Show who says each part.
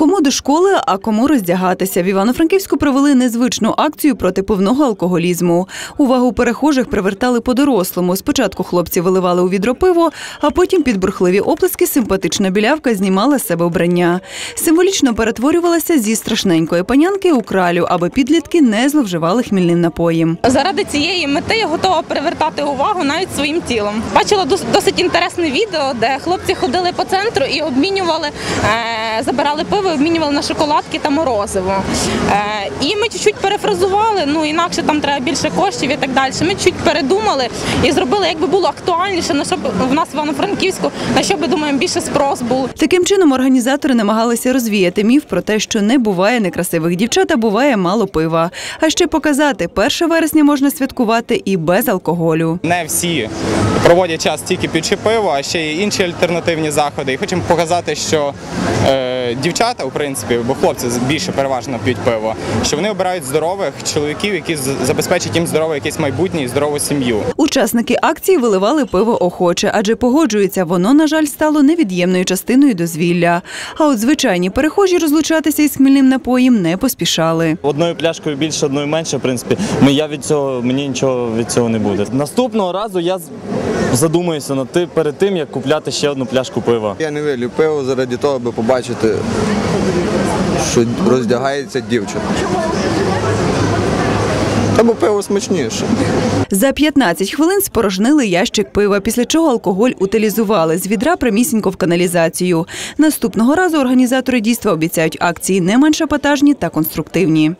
Speaker 1: Кому до школи, а кому роздягатися. В Івано-Франківську провели незвичну акцію проти пивного алкоголізму. Увагу перехожих привертали по-дорослому. Спочатку хлопці виливали у відро пиво, а потім під бурхливі оплески симпатична білявка знімала з себе вбрання. Символічно перетворювалася зі страшненької панянки у кралю, аби підлітки не зловживали хмільним напоєм.
Speaker 2: Заради цієї мети я готова привертати увагу навіть своїм тілом. Бачила дос- досить інтересне відео, де хлопці ходили по центру і обмінювали, е, забирали пиво, обмінювали на шоколадки та морозиво. Е, і ми чуть-чуть перефразували, ну інакше там треба більше коштів і так далі. Ми чуть передумали і зробили, якби було актуальніше, на що б в нас в Івано-Франківську, на що би думаємо, більше спрос був.
Speaker 1: Таким чином організатори намагалися розвіяти міф про те, що не буває некрасивих дівчат, а буває мало пива. А ще показати, 1 вересня можна святкувати і без алкоголю.
Speaker 3: Не всі проводять час тільки під пиво, а ще є інші альтернативні заходи. І хочемо показати, що е, дівчата, в принципі, бо хлопці більше переважно п'ють пиво, що вони обирають здорових чоловіків, які з- забезпечать їм здорове якесь майбутнє і здорову сім'ю.
Speaker 1: Учасники акції виливали пиво охоче, адже погоджуються, воно, на жаль, стало невід'ємною частиною дозвілля. А от звичайні перехожі розлучатися із хмільним напоєм не поспішали.
Speaker 4: Одною пляшкою більше, одною менше, в принципі, ми- я від цього, мені нічого від цього не буде. Наступного разу я з- задумаюся над тим перед тим, як купляти ще одну пляшку пива.
Speaker 5: Я не вилю пиво заради того, аби побачити, що роздягається дівчина. Та бо пиво смачніше.
Speaker 1: За 15 хвилин спорожнили ящик пива, після чого алкоголь утилізували з відра прямісінько в каналізацію. Наступного разу організатори дійства обіцяють акції не менш епатажні та конструктивні.